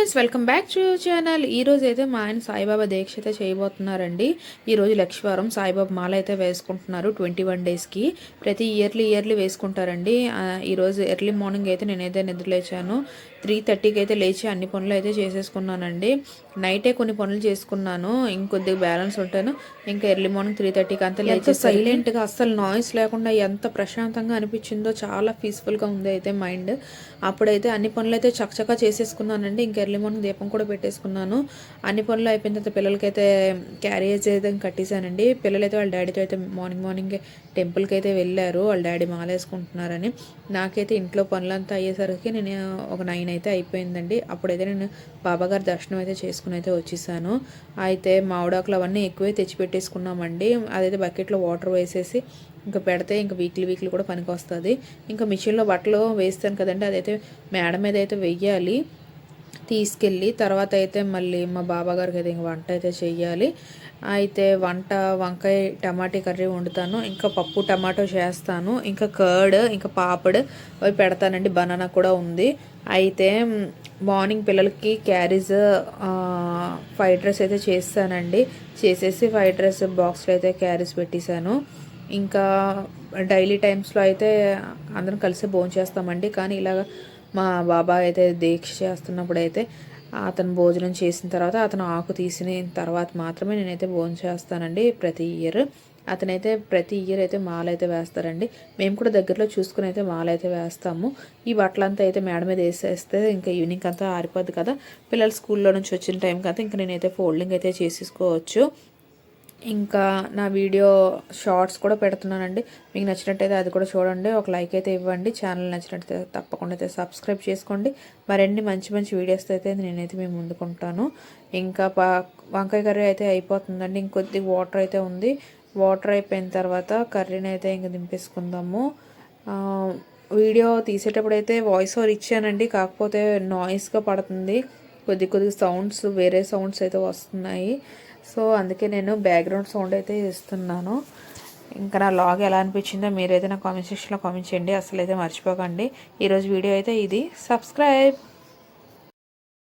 Friends welcome back to channel. ఈ రోజు అయితే మా ఆయన సాయిబాబా దీక్ష అయితే చేయబోతున్నారండి. ఈ రోజు లక్ష్మీవారం సాయిబాబా మాల అయితే వేసుకుంటున్నారు ట్వంటీ వన్ డేస్కి ప్రతి ఇయర్లీ ఇయర్లీ వేసుకుంటారండి. ఆ, ఈ రోజు ఎర్లీ మార్నింగ్ అయితే నేనైతే నిద్ర లేచాను. త్రీ థర్టీకి అయితే లేచి అన్ని పనులు అయితే చేసేసుకున్నానండి. నైటే కొన్ని పనులు చేసుకున్నాను. ఇంకొద్దిగా బ్యాలెన్స్ ఉంటాను. ఇంకా ఎర్లీ మార్నింగ్ త్రీ థర్టీకి అంతా లేచి సైలెంట్గా అస్సలు నాయిస్ లేకుండా ఎంత ప్రశాంతంగా అనిపించిందో చాలా పీస్ఫుల్గా ఉంది అయితే మైండ్ అప్పుడైతే అన్ని పనులు అయితే చకచకా చేసేసుకున్నానండి. ఇంకా ఎర్లీ మార్నింగ్ దీపం కూడా పెట్టేసుకున్నాను. అన్ని పనులు అయిపోయిన తర్వాత పిల్లలకైతే క్యారేజ్ అయితే కట్టేశానండి. పిల్లలైతే వాళ్ళ డాడీతో అయితే మార్నింగ్ మార్నింగ్ టెంపుల్కి అయితే వెళ్ళారు. వాళ్ళ డాడీ మాలేసుకుంటున్నారని. నాకైతే ఇంట్లో పనులంతా అయ్యేసరికి నేను ఒక నైన్ అయితే అయిపోయిందండి. అప్పుడైతే నేను బాబాగారి దర్శనం అయితే చేసుకుని అయితే వచ్చేసాను. అయితే మామిడాకులు అవన్నీ ఎక్కువే తెచ్చి పెట్టేసుకున్నామండి. అదైతే బకెట్లో వాటర్ వేసేసి ఇంకా పెడితే ఇంకా వీక్లీ వీక్లీ కూడా పనికి వస్తుంది. ఇంకా మిషన్లో బట్టలు వేస్తాను కదండి. అదైతే మేడ మీద అయితే వెయ్యాలి. తీసుకెళ్ళి తర్వాత అయితే మళ్ళీ మా బాబా గారికి అయితే ఇంక వంట అయితే చెయ్యాలి. అయితే వంట వంకాయ టమాటా కర్రీ వండుతాను. ఇంకా పప్పు టమాటో చేస్తాను. ఇంకా కర్డ్ ఇంకా పాపడ్ అవి పెడతానండి. బనానా కూడా ఉంది. అయితే మార్నింగ్ పిల్లలకి క్యారీస్ ఫ్రైడ్ రైస్ అయితే చేస్తానండి. చేసేసి ఫ్రైడ్ రైస్ బాక్స్లో అయితే క్యారీస్ పెట్టేశాను. ఇంకా డైలీ టైమ్స్లో అయితే అందరం కలిసి భోజనం చేస్తామండి కానీ ఇలాగ మా బాబాయ్ అయితే దీక్ష చేస్తున్నప్పుడు అయితే అతను భోజనం చేసిన తర్వాత అతను ఆకు తీసిన తర్వాత మాత్రమే నేనైతే భోజనం చేస్తానండి ప్రతి ఇయర్. అతనైతే ప్రతి ఇయర్ అయితే మాల అయితే వేస్తారండి. మేము కూడా దగ్గరలో చూసుకుని అయితే మాల అయితే వేస్తాము. ఈ బట్టలంతా అయితే మేడ మీద వేసేస్తే ఇంకా ఈవినింగ్ అంతా ఆరిపోద్ది కదా. పిల్లలు స్కూల్లో నుంచి వచ్చిన టైంకి అయితే ఇంకా నేనైతే ఫోల్డింగ్ అయితే చేసేసుకోవచ్చు. ఇంకా నా వీడియో షార్ట్స్ కూడా పెడుతున్నానండి. మీకు నచ్చినట్టయితే అది కూడా చూడండి. ఒక లైక్ అయితే ఇవ్వండి. ఛానల్ నచ్చినట్టయితే తప్పకుండా అయితే సబ్స్క్రైబ్ చేసుకోండి. మరిన్ని మంచి మంచి వీడియోస్ అయితే నేనైతే మేము ముందుకుంటాను. ఇంకా వంకాయ కర్రీ అయితే అయిపోతుందండి. ఇంకొద్ది వాటర్ అయితే ఉంది. వాటర్ అయిపోయిన తర్వాత కర్రీని అయితే ఇంక దింపేసుకుందాము. వీడియో తీసేటప్పుడు అయితే వాయిస్ ఓవర్ ఇచ్చానండి. కాకపోతే నాయిస్గా పడుతుంది. కొద్ది కొద్ది సౌండ్స్ వేరే సౌండ్స్ అయితే వస్తున్నాయి. సో అందుకే నేను బ్యాక్గ్రౌండ్ సౌండ్ అయితే ఇస్తున్నాను. ఇంకా నా లాగ్ ఎలా అనిపించిందో మీరైతే నా కామెంట్ సెక్షన్లో కామెంట్ చేయండి. అసలు అయితే మర్చిపోకండి. ఈరోజు వీడియో అయితే ఇది. సబ్స్క్రైబ్